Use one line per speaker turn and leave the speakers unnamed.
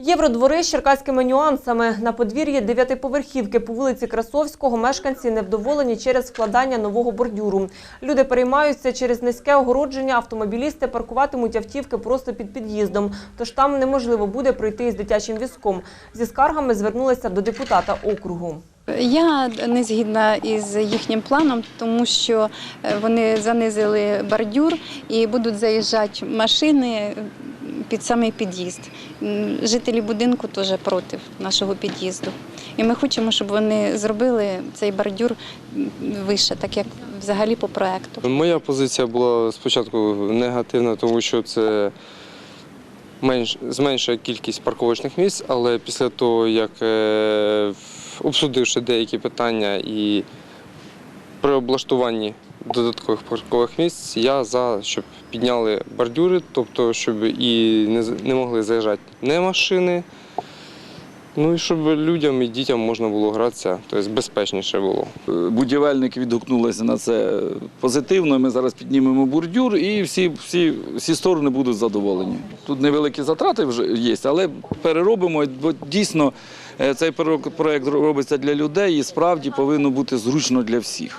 Євродвори з черкаськими нюансами. На подвір'ї дев'ятиповерхівки по вулиці Красовського мешканці невдоволені через вкладання нового бордюру. Люди переймаються через низьке огородження, автомобілісти паркуватимуть автівки просто під під'їздом, тож там неможливо буде пройти із дитячим візком. Зі скаргами звернулися до депутата округу.
Я не згідна із їхнім планом, тому що е, вони занизили бордюр і будуть заїжджати машини під самий під'їзд. Жителі будинку теж проти нашого під'їзду. І ми хочемо, щоб вони зробили цей бордюр вище, так як взагалі по проекту.
Моя позиція була спочатку негативна, тому що це менш, зменшує кількість парковочних місць, але після того, як е, обсудивши деякі питання і при облаштуванні додаткових паркових місць, я за, щоб підняли бордюри, тобто щоб і не, могли заїжджати не машини. Ну і щоб людям і дітям можна було гратися, тобто безпечніше було.
Будівельники відгукнулися на це позитивно. Ми зараз піднімемо бордюр і всі, всі, всі сторони будуть задоволені. Тут невеликі затрати вже є, але переробимо, бо дійсно е, цей проект робиться для людей і справді повинно бути зручно для всіх.